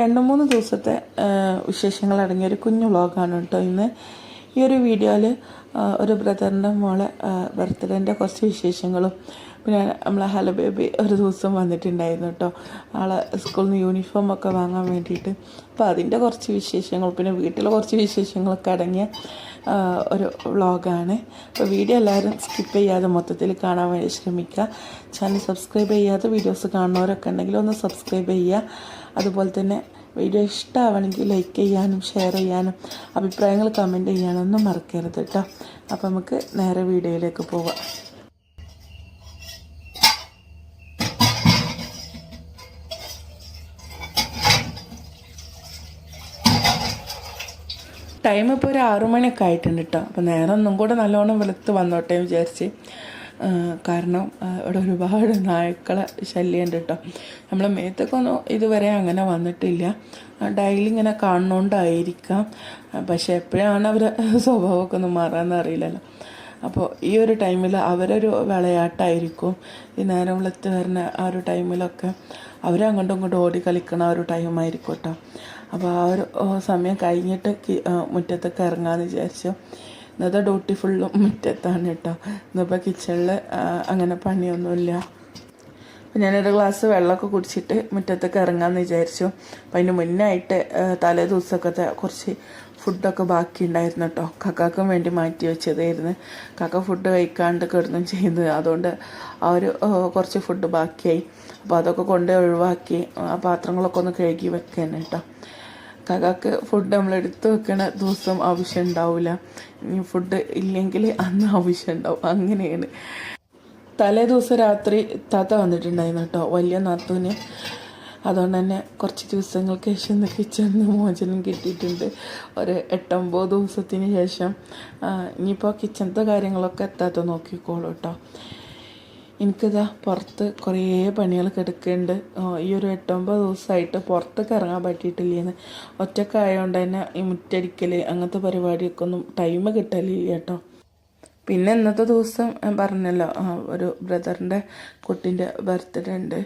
രണ്ട് മൂന്ന് ദിവസത്തെ വിശേഷങ്ങൾ അടങ്ങിയ ഒരു കുഞ്ഞു വ്ളോഗാണ് കേട്ടോ ഇന്ന്. ഈ ഒരു വീഡിയോയിൽ ഒരു ബ്രദറിന്റെ മോളെ ബർത്ത്ഡേന്റെ കുറച്ച് വിശേഷങ്ങളും. പിന്നെ നമ്മളെ ഹലോ ബേബി ഒരു ദിവസം വന്നിട്ടുണ്ടായിരുന്നു കേട്ടോ. ആളെ സ്കൂളിൽ നിന്ന് യൂണിഫോം ഒക്കെ വാങ്ങാൻ വേണ്ടിയിട്ട്. അപ്പോൾ അതിന്റെ കുറച്ച് വിശേഷങ്ങൾ പിന്നെ വീട്ടിലെ കുറച്ച് വിശേഷങ്ങളൊക്കെ അടങ്ങിയ ഒരു വ്ളോഗാണ്. അപ്പോൾ വീഡിയോ എല്ലാവരും സ്കിപ്പ് ചെയ്യാതെ മൊത്തത്തിൽ കാണാൻ വേണ്ടി ശ്രമിക്കുക. ചാനൽ സബ്സ്ക്രൈബ് ചെയ്യാതെ വീഡിയോസ് കാണുന്നവരൊക്കെ ഉണ്ടെങ്കിൽ ഒന്ന് സബ്സ്ക്രൈബ് ചെയ്യുക. അതുപോലെ തന്നെ വീഡിയോ ഇഷ്ടമാവണമെങ്കിൽ ലൈക്ക് ചെയ്യാനും ഷെയർ ചെയ്യാനും അഭിപ്രായങ്ങൾ കമന്റ് ചെയ്യാനൊന്നും മറക്കരുത് കേട്ടോ. അപ്പോൾ നമുക്ക് നേരെ വീഡിയോയിലേക്ക് പോവാം. ടൈം ഇപ്പോൾ ഒരു ആറു മണിയൊക്കെ ആയിട്ടുണ്ട് കേട്ടോ. അപ്പോൾ നേരം ഒന്നും കൂടെ നല്ലോണം വെളുത്ത് വന്നോട്ടെ വിചാരിച്ച്. കാരണം ഇവിടെ ഒരുപാട് നായ്ക്കളെ ശല്യമുണ്ട് കേട്ടോ നമ്മളെ മേത്തൊക്കൊന്നും ഇതുവരെ അങ്ങനെ വന്നിട്ടില്ല. ഡെയിലി ഇങ്ങനെ കാണുന്നോണ്ടായിരിക്കാം പക്ഷേ എപ്പോഴാണ് അവരെ സ്വഭാവമൊക്കെ ഒന്ന് മാറാമെന്ന് അറിയില്ലല്ലോ. അപ്പോൾ ഈ ഒരു ടൈമിൽ അവരൊരു വിളയാട്ടായിരിക്കും. ഈ നേരം വെളുത്ത് വരുന്ന ആ ഒരു ടൈമിലൊക്കെ അവരങ്ങോട്ടും ഇങ്ങോട്ടും ഓടി കളിക്കണ ആ ഒരു ടൈമായിരിക്കും കേട്ടോ അപ്പോൾ ആ ഒരു സമയം കഴിഞ്ഞിട്ട് മുറ്റത്തൊക്കെ ഇറങ്ങാമെന്ന് വിചാരിച്ചു. ഇന്നത്തെ ഡ്യൂട്ടി ഫുള്ളും മുറ്റത്താണ് കേട്ടോ. ഇന്നിപ്പോൾ കിച്ചണിൽ അങ്ങനെ പണിയൊന്നുമില്ല. അപ്പം ഞാനൊരു ഗ്ലാസ് വെള്ളമൊക്കെ കുടിച്ചിട്ട് മുറ്റത്തേക്ക് ഇറങ്ങാമെന്ന് വിചാരിച്ചു. അപ്പം അതിന് മുന്നായിട്ട് തലേ ദിവസമൊക്കെ കുറച്ച് ഫുഡൊക്കെ ബാക്കി ഉണ്ടായിരുന്നു കേട്ടോ. കക്കാക്കും വേണ്ടി മാറ്റി വെച്ചതായിരുന്നു. കക്ക ഫുഡ് കഴിക്കാണ്ട് കിടന്നും ചെയ്യുന്നത് അതുകൊണ്ട് ആ ഒരു കുറച്ച് ഫുഡ് ബാക്കിയായി. അപ്പോൾ അതൊക്കെ കൊണ്ട് ഒഴിവാക്കി ആ പാത്രങ്ങളൊക്കെ ഒന്ന് കഴുകി വെക്കാൻ കേട്ടോ കകാക്ക് ഫുഡ് നമ്മൾ എടുത്തു വെക്കണ ദിവസം ആവശ്യം ഉണ്ടാവില്ല ഫുഡ് ഇല്ലെങ്കിൽ അന്ന് ആവശ്യം ഉണ്ടാവും. അങ്ങനെയാണ്. തലേ ദിവസം രാത്രി താത്ത വന്നിട്ടുണ്ടായിരുന്നു കേട്ടോ വലിയ നാത്തൂന്. അതുകൊണ്ട് തന്നെ കുറച്ച് ദിവസങ്ങൾക്ക് ശേഷം ഇന്ന് കിച്ചണിൽ നിന്ന് മോചനം കിട്ടിയിട്ടുണ്ട്. ഒരു എട്ടൊമ്പത് ദിവസത്തിന് ശേഷം. ഇനിയിപ്പോൾ കിച്ചണത്തെ കാര്യങ്ങളൊക്കെ എത്താത്ത നോക്കിക്കോളൂ കേട്ടോ. എനിക്കിതാ പുറത്ത് കുറേ പണികൾ കിടക്കുന്നുണ്ട്. ഈ ഒരു എട്ടൊമ്പത് ദിവസമായിട്ട് പുറത്തൊക്കെ ഇറങ്ങാൻ പറ്റിയിട്ടില്ലേന്ന്. ഒറ്റക്കായതുകൊണ്ട് തന്നെ ഈ മുറ്റടിക്കൽ അങ്ങനത്തെ പരിപാടിയൊക്കെ ഒന്നും ടൈം കിട്ടലില്ല കേട്ടോ. പിന്നെ ഇന്നത്തെ ദിവസം പറഞ്ഞല്ലോ ഒരു ബ്രദറിന്റെ കുട്ടിന്റെ ബർത്ത്ഡേ ഉണ്ട്.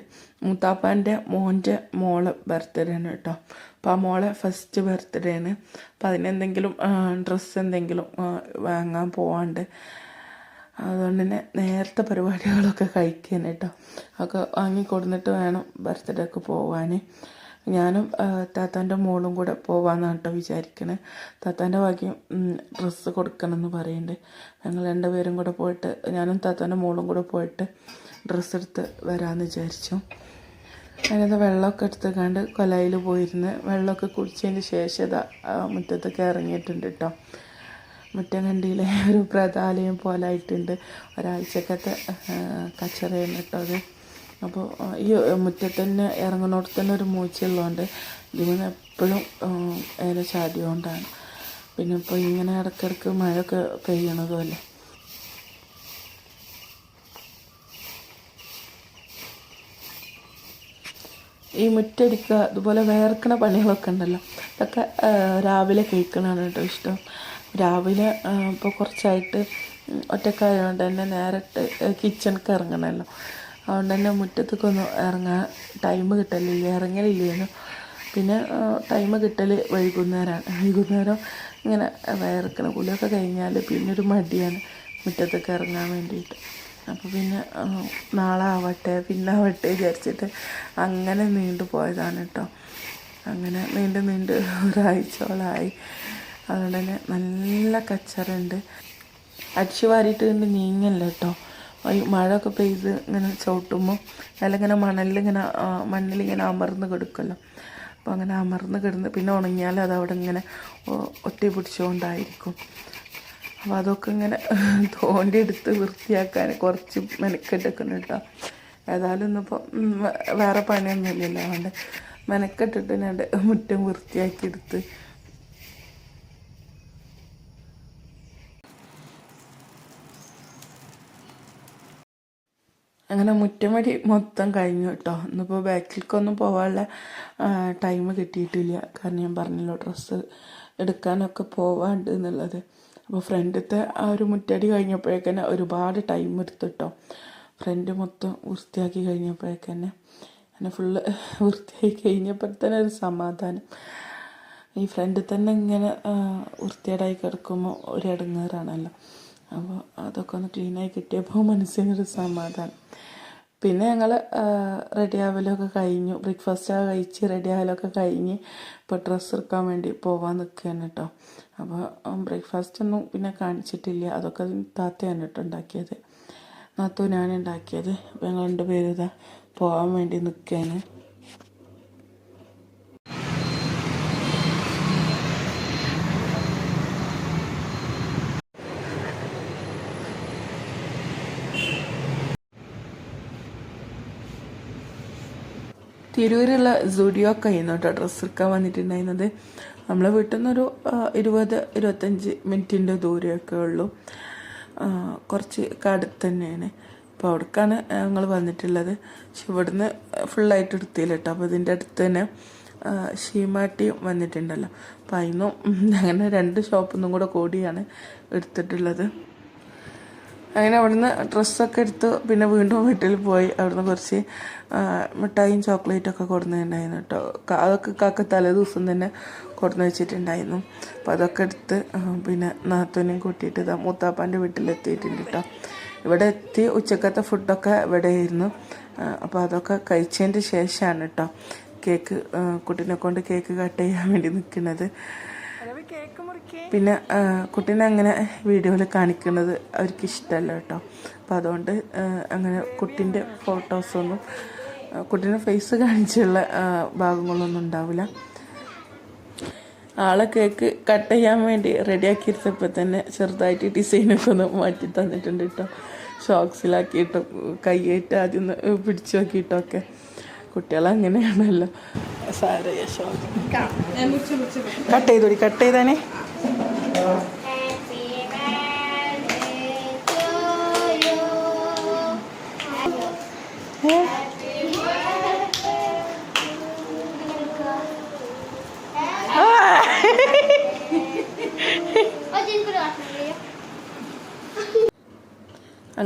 മൂത്താപ്പാന്റെ മോന്റെ മോളെ ബർത്ത്ഡേ ആണ് കേട്ടോ. അപ്പോൾ ആ മോളെ ഫസ്റ്റ് ബർത്ത്ഡേ ആണ്. അപ്പോൾ അതിനെന്തെങ്കിലും ഡ്രസ്സ് എന്തെങ്കിലും വാങ്ങാൻ പോവാണ്ട്. അതുകൊണ്ട് തന്നെ നേരത്തെ പരിപാടികളൊക്കെ കഴിക്കാൻ കേട്ടോ ഒക്കെ വാങ്ങി കൊടുത്തിട്ട് വേണം ബർത്ത്ഡേ ഒക്കെ പോവാൻ ഞാനും താത്താന്റെ മോളും കൂടെ പോവാന്നാണ് കേട്ടോ വിചാരിക്കണേ. താത്താന്റെ ഭാഗ്യം ഡ്രസ്സ് കൊടുക്കണം എന്ന് പറയുന്നുണ്ട് ഞങ്ങൾ രണ്ടുപേരും കൂടെ പോയിട്ട് ഞാനും താത്താന്റെ മോളും കൂടെ പോയിട്ട് ഡ്രസ്സ് എടുത്ത് വരാമെന്ന് വിചാരിച്ചു. അതിനകത്ത് വെള്ളമൊക്കെ എടുത്തുകൊണ്ട് കൊലയിൽ പോയിരുന്ന് വെള്ളമൊക്കെ കുടിച്ചതിന് ശേഷം മുറ്റത്തൊക്കെ ഇറങ്ങിയിട്ടുണ്ട് കേട്ടോ മുറ്റം കണ്ടിയിലെ ഒരു പ്രതാലയം പോലെ ആയിട്ടുണ്ട് ഒരാഴ്ചക്കത്തെ കച്ചറയാണ് കേട്ടോ അത്. അപ്പോൾ ഈ മുറ്റത്ത് തന്നെ ഇറങ്ങുന്നിടത്ത് തന്നെ ഒരു മൂച്ചുള്ളതുകൊണ്ട് ഇതിന് എപ്പോഴും ഏല ചാടിയോണ്ടാണ്. പിന്നെ ഇപ്പോൾ ഇങ്ങനെ ഇടയ്ക്കിടയ്ക്ക് മഴയൊക്കെ പെയ്യണതുമല്ലേ ഈ മുറ്റടിക്കുക അതുപോലെ വേർക്കണ പണികളൊക്കെ ഉണ്ടല്ലോ. അതൊക്കെ രാവിലെ കഴിക്കണതാണ് കേട്ടോ ഇഷ്ടം. രാവിലെ ഇപ്പോൾ കുറച്ചായിട്ട് ഒറ്റക്കായതുകൊണ്ട് തന്നെ നേരിട്ട് കിച്ചണിക്ക് ഇറങ്ങണമല്ലോ അതുകൊണ്ട് തന്നെ മുറ്റത്തേക്കൊന്നും ഇറങ്ങാൻ ടൈം കിട്ടലില്ല ഇറങ്ങലില്ലേനു പിന്നെ ടൈം കിട്ടൽ വൈകുന്നേരമാണ് വൈകുന്നേരം ഇങ്ങനെ വയറക്കണ കുളിയൊക്കെ കഴിഞ്ഞാൽ പിന്നെ ഒരു മടിയാണ് മുറ്റത്തേക്ക് ഇറങ്ങാൻ വേണ്ടിയിട്ട്. അപ്പോൾ പിന്നെ നാളെ ആവട്ടെ പിന്നെ ആവട്ടെ വിചാരിച്ചിട്ട് അങ്ങനെ നീണ്ടു പോയതാണ് കേട്ടോ അങ്ങനെ നീണ്ട് നീണ്ട് ഒരാഴ്ചയോളമായി അതുകൊണ്ട് തന്നെ നല്ല കച്ചറുണ്ട്. അടിച്ചു വാരിയിട്ട് കണ്ട് നീങ്ങല്ല കേട്ടോ ഈ മഴയൊക്കെ പെയ്ത് ഇങ്ങനെ ചവിട്ടുമ്പോൾ അതിലിങ്ങനെ മണലിങ്ങനെ മണ്ണിലിങ്ങനെ അമർന്ന് കിടക്കുമല്ലോ അപ്പോൾ അങ്ങനെ അമർന്ന് കിടന്ന് പിന്നെ ഉണങ്ങിയാൽ അത് അവിടെ ഇങ്ങനെ ഒട്ടി പിടിച്ചുകൊണ്ടായിരിക്കും അപ്പോൾ അതൊക്കെ ഇങ്ങനെ തോണ്ടി എടുത്ത് വൃത്തിയാക്കാൻ കുറച്ച് മെനക്കെട്ടൊക്കെ കേട്ടോ ഏതായാലും ഇന്നിപ്പോൾ വേറെ പണിയൊന്നുമില്ലല്ലോ. അതുകൊണ്ട് മെനക്കെട്ടിട്ട് ഞാൻ മുറ്റം വൃത്തിയാക്കി അങ്ങനെ മുറ്റമടി മൊത്തം കഴിഞ്ഞു കേട്ടോ ഇന്നിപ്പോൾ ബാക്കിലേക്കൊന്നും പോകാനുള്ള ടൈം കിട്ടിയിട്ടില്ല. കാരണം ഞാൻ പറഞ്ഞല്ലോ ഡ്രസ്സ് എടുക്കാനൊക്കെ പോവാണ്ട് എന്നുള്ളത്. അപ്പോൾ ഫ്രണ്ടത്തെ ആ ഒരു മുറ്റടി കഴിഞ്ഞപ്പോഴേക്കന്നെ ഒരുപാട് ടൈം എടുത്തു കേട്ടോ ഫ്രണ്ട് മൊത്തം വൃത്തിയാക്കി കഴിഞ്ഞപ്പോഴേക്കന്നെ. അങ്ങനെ ഫുള്ള് വൃത്തിയായി കഴിഞ്ഞപ്പോൾ തന്നെ ഒരു സമാധാനം. ഈ ഫ്രണ്ട് തന്നെ ഇങ്ങനെ വൃത്തിയേടായി കിടക്കുമ്പോൾ ഒരു ഇടങ്ങേറാണല്ലോ അപ്പോൾ അതൊക്കെ ഒന്ന് ക്ലീനായി കിട്ടിയപ്പോൾ മനസ്സിനൊരു സമാധാനം. പിന്നെ ഞങ്ങൾ റെഡി ആവലൊക്കെ കഴിഞ്ഞു. ബ്രേക്ക്ഫാസ്റ്റ് കഴിച്ച് റെഡി ആവലൊക്കെ കഴിഞ്ഞ് ഇപ്പോൾ ഡ്രസ്സ് എടുക്കാൻ വേണ്ടി പോവാൻ നിൽക്കുകയാണ് കേട്ടോ അപ്പോൾ ബ്രേക്ക്ഫാസ്റ്റ് ഒന്നും പിന്നെ കാണിച്ചിട്ടില്ല. അതൊക്കെ താത്തയാണ് കേട്ടോ ഉണ്ടാക്കിയത്. നാത്തൂനാണ് ഉണ്ടാക്കിയത്. അപ്പോൾ ഞങ്ങൾ രണ്ടുപേരും ഇതാ പോകാൻ വേണ്ടി നിൽക്കുകയാണ് തിരൂരുള്ള സുഡിയോ കഴിയുന്നു കേട്ടോ ഡ്രസ്സ് എടുക്കാൻ വന്നിട്ടുണ്ടായിരുന്നത്. നമ്മളെ വീട്ടിൽ നിന്നൊരു ഇരുപത് ഇരുപത്തഞ്ച് മിനിറ്റിന്റെ ദൂരമൊക്കെ ഉള്ളൂ. കുറച്ച് കടുത്ത് തന്നെയാണ് അപ്പോൾ അവിടേക്കാണ് ഞങ്ങൾ വന്നിട്ടുള്ളത്. പക്ഷെ ഇവിടുന്ന് ഫുള്ളായിട്ട് എടുത്തില്ല കേട്ടോ അപ്പോൾ ഇതിന്റെ അടുത്ത് തന്നെ ഷീമാട്ടിയും വന്നിട്ടുണ്ടല്ലോ. അപ്പോൾ അതിനും അങ്ങനെ രണ്ട് ഷോപ്പിൽ നിന്നും കൂടെ കൂടിയാണ് എടുത്തിട്ടുള്ളത്. അങ്ങനെ അവിടുന്ന് ഡ്രസ്സൊക്കെ എടുത്ത് പിന്നെ വീണ്ടും വീട്ടിൽ പോയി. അവിടുന്ന് കുറച്ച് മിഠായിയും ചോക്ലേറ്റും ഒക്കെ കൊടുക്കുന്നുണ്ടായിരുന്നു കേട്ടോ. അതൊക്കെ കാക്ക തലേ ദിവസം തന്നെ കൊടുന്ന് വെച്ചിട്ടുണ്ടായിരുന്നു. അപ്പോൾ അതൊക്കെ എടുത്ത് പിന്നെ നാത്തൂനെയും കൂട്ടിയിട്ട് മൂത്താപ്പാന്റെ വീട്ടിലെത്തിയിട്ടുണ്ട് കേട്ടോ. ഇവിടെ എത്തി ഉച്ചക്കത്തെ ഫുഡൊക്കെ ഇവിടെ ആയിരുന്നു അപ്പോൾ അതൊക്കെ കഴിച്ചതിന്റെ ശേഷമാണ് കേട്ടോ കേക്ക് കുട്ടിനെ കൊണ്ട് കേക്ക് കട്ട് ചെയ്യാൻ വേണ്ടി നിൽക്കുന്നത്. പിന്നെ കുട്ടീനെ അങ്ങനെ വീഡിയോയിൽ കാണിക്കുന്നത് അവർക്ക് ഇഷ്ടമല്ല കേട്ടോ. അപ്പോൾ അതുകൊണ്ട് അങ്ങനെ കുട്ടീന്റെ ഫോട്ടോസൊന്നും കുട്ടീന്റെ ഫേസ് കാണിച്ചുള്ള ഭാഗങ്ങളൊന്നും ഉണ്ടാവില്ല. ആളെ കേക്ക് കട്ട് ചെയ്യാൻ വേണ്ടി റെഡിയാക്കി എടുത്തപ്പോൾ തന്നെ ചെറുതായിട്ട് ഡിസൈനൊക്കെ ഒന്ന് മാറ്റി തന്നിട്ടുണ്ട് കേട്ടോ. ഷോക്സിലാക്കിയിട്ടും കൈയായിട്ട് ആദ്യം ഒന്ന് പിടിച്ചു നോക്കിയിട്ടൊക്കെ. കുട്ടികൾ അങ്ങനെയാണല്ലോ. ഷോക്ക് കട്ട് ചെയ്തോടി കട്ട് ചെയ്താനേ.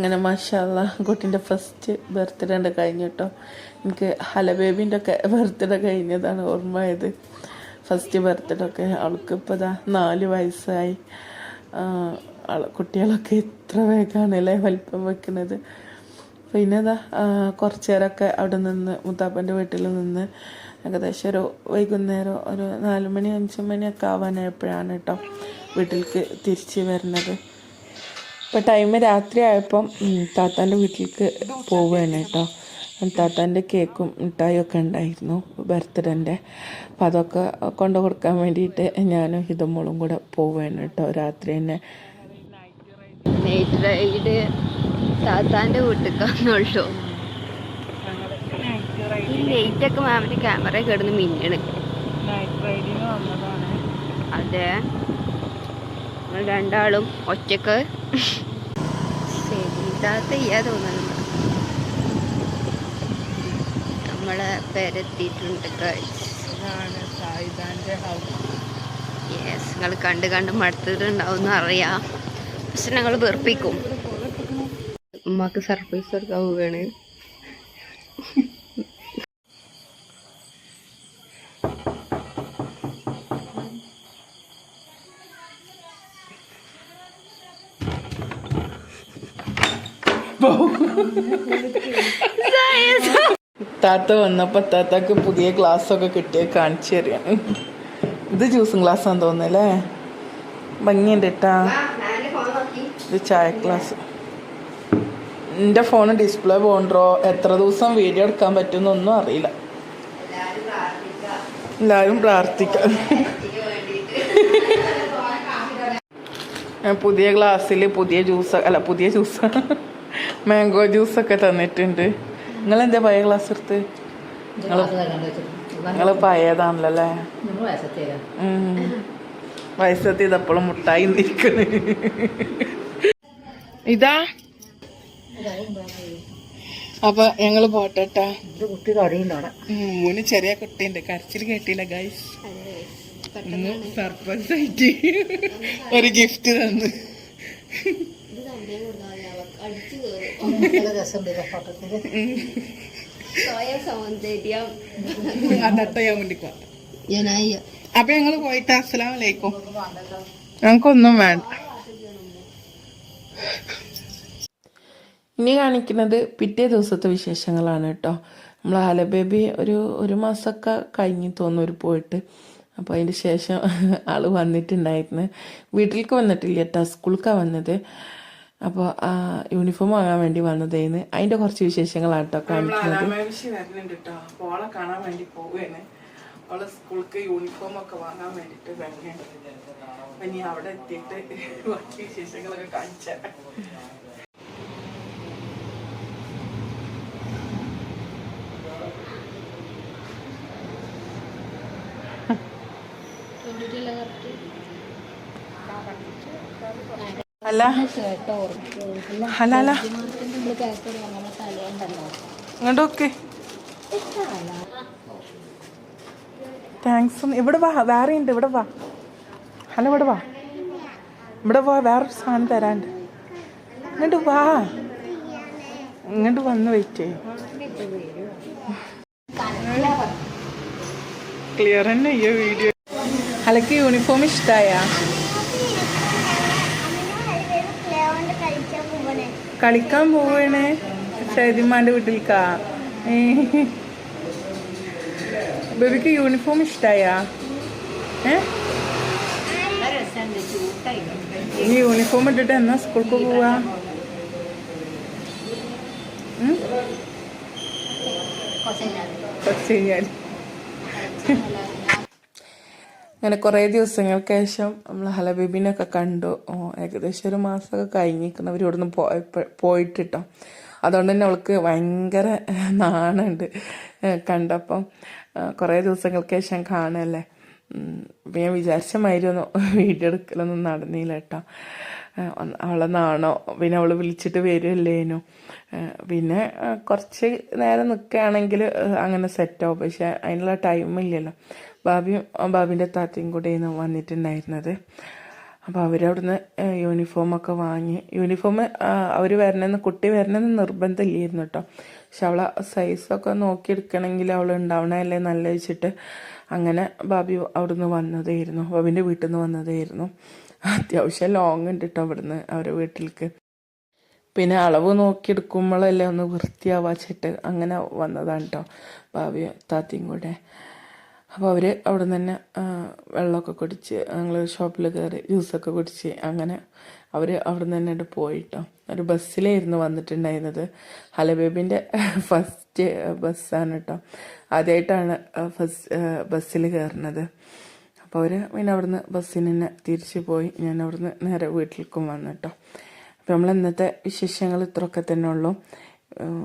അങ്ങനെ മാഷാല്ല കുട്ടീന്റെ ഫസ്റ്റ് ബർത്ത്ഡേ ഉണ്ട് കഴിഞ്ഞു കേട്ടോ എനിക്ക് ഹലബേബിന്റെ ഒക്കെ ബർത്ത്ഡേ കഴിഞ്ഞതാണ് ഓർമ്മയത് ഫസ്റ്റ് ബർത്ത്ഡേ ഒക്കെ അവൾക്ക് ഇപ്പോൾ ഇതാ നാല് വയസ്സായി. കുട്ടികളൊക്കെ എത്ര വേഗമാണ് അല്ലേ വലിപ്പം വെക്കുന്നത്. പിന്നെ ഇതാ കുറച്ച് നേരമൊക്കെ അവിടെ നിന്ന് മുത്താപ്പന്റെ വീട്ടിൽ നിന്ന് ഏകദേശം ഒരു വൈകുന്നേരം ഒരു നാല് മണി അഞ്ച് മണിയൊക്കെ ആവാനായപ്പോഴാണ് കേട്ടോ വീട്ടിലേക്ക് തിരിച്ച് വരുന്നത്. ഇപ്പം ടൈം രാത്രി ആയപ്പം താത്താന്റെ വീട്ടിലേക്ക് പോവുകയാണ് കേട്ടോ. താത്താന്റെ കേക്കും മിഠായും ഒക്കെ ഉണ്ടായിരുന്നു ബർത്ത്ഡേന്റെ അപ്പം അതൊക്കെ കൊണ്ടു കൊടുക്കാൻ വേണ്ടിയിട്ട് ഞാനും ഹിതമോളും കൂടെ പോവുകയാണ് കേട്ടോ രാത്രി തന്നെ. നൈറ്റ് റൈഡ് താത്താന്റെ വീട്ടിലേക്കാന്നുള്ളൂ. ഈ ലൈറ്റ് ഒക്കെ മാമിന്റെ ക്യാമറ കിടന്ന് മിന്നണ്. നൈറ്റ് റൈഡിന് വന്നതാണ്. അതെ. നിങ്ങൾ രണ്ടാളും ഒറ്റയ്ക്ക് ശരി ചെയ്യാ തോന്നുന്നു നമ്മളെ പെരത്തിയിട്ടുണ്ട് യെസ് നിങ്ങൾ കണ്ട് കണ്ട് മടുത്തിട്ടുണ്ടാവും അറിയാം. പക്ഷെ ഞങ്ങൾ വെറുപ്പിക്കും. ഉമ്മക്ക് സർപ്രൈസ് കൊടുക്കാൻ പോവുകയാണ്. താത്ത വന്നപ്പോൾ താത്താക്ക് പുതിയ ഗ്ലാസ് ഒക്കെ കിട്ടിയ കാണിച്ചു തരാം. ഇത് ജ്യൂസും ഗ്ലാസ്സാന്ന് തോന്നുന്നല്ലേ? ഭംഗിയുണ്ട് കേട്ടാ ഇത് ചായ ഗ്ലാസ്. എന്റെ ഫോൺ ഡിസ്പ്ലേ പോകണ്ടോ എത്ര ദിവസം വീഡിയോ എടുക്കാൻ പറ്റുമെന്നൊന്നും അറിയില്ല. എല്ലാവരും പ്രാർത്ഥിക്കാം. പുതിയ ഗ്ലാസ്സിൽ പുതിയ ജ്യൂസ് അല്ല പുതിയ ജ്യൂസ്. മാംഗോ ജ്യൂസൊക്കെ തന്നിട്ടുണ്ട്. നിങ്ങൾ എന്താ പഴയ ഗ്ലാസ് എടുത്ത്? നിങ്ങൾ പഴയതാണല്ലോ അല്ലേ? ഉം. വയസ്സെത്തി ഇതപ്പോഴും മുട്ടായി നിൽക്കണ് ഇതാ. അപ്പൊ ഞങ്ങൾ പോട്ടെട്ടാ കുട്ടി കറിയുണ്ടവിടെ മൂന്ന് ചെറിയ കുട്ടിയുണ്ട്. കരച്ചിൽ കേട്ടില്ല ഗൈസ് സർപ്രൈസ് ആയിട്ട് ഒരു ഗിഫ്റ്റ് തന്നു. അതട്ടോ ഞാൻ അപ്പൊ ഞങ്ങൾ പോയിട്ട് അസ്സലാം വലൈക്കും ഞങ്ങൾക്കൊന്നും വേണ്ട. ഇനി കാണിക്കുന്നത് പിറ്റേ ദിവസത്തെ വിശേഷങ്ങളാണ് കേട്ടോ. നമ്മൾ ഹലബേബി ഒരു ഒരു മാസമൊക്കെ കഴിഞ്ഞു തോന്നുന്നു ഒരു പോയിട്ട്. അപ്പോൾ അതിന്റെ ശേഷം ആൾ വന്നിട്ടുണ്ടായിരുന്നു. വീട്ടിലേക്ക് വന്നിട്ടില്ല കേട്ടോ സ്കൂളിലേക്കാണ് വന്നത്. അപ്പോൾ യൂണിഫോം വാങ്ങാൻ വേണ്ടി വന്നതേന്ന്. അതിന്റെ കുറച്ച് വിശേഷങ്ങളാണ് കേട്ടോ കാണിക്കുന്നത്. ഓളെ കാണാൻ വേണ്ടി പോവുകയാണ് അവളെ സ്കൂൾക്ക് യൂണിഫോം ഒക്കെ വാങ്ങാൻ വേണ്ടിയിട്ട് വരുന്നുണ്ട്. ഇനി അവിടെ എത്തിയിട്ട് ബാക്കി വിശേഷങ്ങളൊക്കെ കാണിച്ചു ഇങ്ങോട്ട് താങ്ക്സ് ഇവിടെ വാ വേറെ ഉണ്ട് ഇവിടെ വാ. ഹല ഇവിടെ വാ. ഇവിടെ വാ വേറൊരു സാധനം തരാണ്ട് ഇങ്ങോട്ട് വാ. ഇങ്ങോട്ട് വന്ന് വെയിറ്റ് ക്ലിയർ തന്നെ ഈ വീഡിയോ അലക്ക് യൂണിഫോം ഇഷ്ടമായ കളിക്കാൻ പോവാണ്. ഷൈദിമാന്റെ വീട്ടിലേക്കാ. ബേബിക്ക് യൂണിഫോം ഇഷ്ടായ? ഏ? യൂണിഫോം ഇട്ടിട്ട് എന്നാ സ്കൂൾക്ക് പോവാ? കൊച്ചു കഴിഞ്ഞാൽ അങ്ങനെ കുറേ ദിവസങ്ങൾക്ക് ശേഷം നമ്മൾ ഹലബീബിനൊക്കെ കണ്ടു. ഏകദേശം ഒരു മാസമൊക്കെ കഴിഞ്ഞിരിക്കുന്നു. അവർ ഇവിടുന്ന് പോയപ്പോ പോയിട്ടിട്ടോ. അതുകൊണ്ട് തന്നെ അവൾക്ക് ഭയങ്കര നാണുണ്ട്. കണ്ടപ്പം കുറേ ദിവസങ്ങൾക്ക് ശേഷം കാണല്ലേ അപ്പം ഞാൻ വിചാരിച്ച മാതിരി ഒന്നും വീഡിയോ എടുക്കലൊന്നും നടന്നില്ല കേട്ടോ. ഏഹ് അവളെ നാണോ? പിന്നെ അവൾ വിളിച്ചിട്ട് വരുമല്ലേനു പിന്നെ കുറച്ച് നേരം നിൽക്കുകയാണെങ്കിൽ അങ്ങനെ സെറ്റാവും പക്ഷെ അതിനുള്ള ടൈമില്ലല്ലോ ബാബിയും ബാബിന്റെ താത്തയും കൂടെയാണ് വന്നിട്ടുണ്ടായിരുന്നത്. അപ്പോൾ അവരവിടുന്ന് യൂണിഫോമൊക്കെ വാങ്ങി. യൂണിഫോം അവർ വരണമെന്ന് കുട്ടി വരണമെന്ന് നിർബന്ധമില്ലായിരുന്നു കേട്ടോ. പക്ഷെ അവളെ സൈസൊക്കെ നോക്കിയെടുക്കണമെങ്കിൽ അവൾ ഉണ്ടാവണമല്ലേ നല്ല വെച്ചിട്ട് അങ്ങനെ ബാബി അവിടുന്ന് വന്നതായിരുന്നു. ബാബിന്റെ വീട്ടിൽ നിന്ന് വന്നതായിരുന്നു. അത്യാവശ്യം ലോങ് ഉണ്ട് കേട്ടോ അവിടുന്ന് അവരുടെ വീട്ടിലേക്ക് പിന്നെ അളവ് നോക്കിയെടുക്കുമ്പോഴല്ലേ ഒന്ന് വൃത്തിയാവാച്ചിട്ട് അങ്ങനെ വന്നതാണ് കേട്ടോ ഭാവി താത്തയും കൂടെ. അപ്പോൾ അവർ അവിടെ നിന്ന് തന്നെ വെള്ളമൊക്കെ കുടിച്ച് ഞങ്ങൾ ഷോപ്പിൽ കയറി ജ്യൂസൊക്കെ കുടിച്ച് അങ്ങനെ അവർ അവിടെ നിന്ന് തന്നെ പോയിട്ടോ. ഒരു ബസ്സിലായിരുന്നു വന്നിട്ടുണ്ടായിരുന്നത്. ഹലബേബിന്റെ ഫസ്റ്റ് ബസ്സാണ് കേട്ടോ ആദ്യമായിട്ടാണ് ഫസ്റ്റ് ബസ്സിൽ കയറുന്നത് അപ്പോൾ അവർ പിന്നെ അവിടുന്ന് ബസ്സിന് തന്നെ തിരിച്ചു പോയി. ഞാൻ അവിടുന്ന് നേരെ വീട്ടിലേക്കും വന്നു അപ്പോൾ നമ്മൾ ഇന്നത്തെ വിശേഷങ്ങൾ ഇത്രയൊക്കെ തന്നെ ഉള്ളൂ.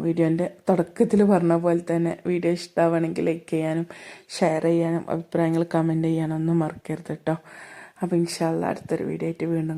വീഡിയോന്റെ തുടക്കത്തിൽ പറഞ്ഞ പോലെ തന്നെ വീഡിയോ ഇഷ്ടമാവുകയാണെങ്കിൽ ലൈക്ക് ചെയ്യാനും ഷെയർ ചെയ്യാനും അഭിപ്രായങ്ങൾ കമന്റ് ചെയ്യാനൊന്നും മറക്കരുത് കേട്ടോ അപ്പോൾ ഇൻഷാല്ല അടുത്തൊരു വീഡിയോ ആയിട്ട് വീണ്ടും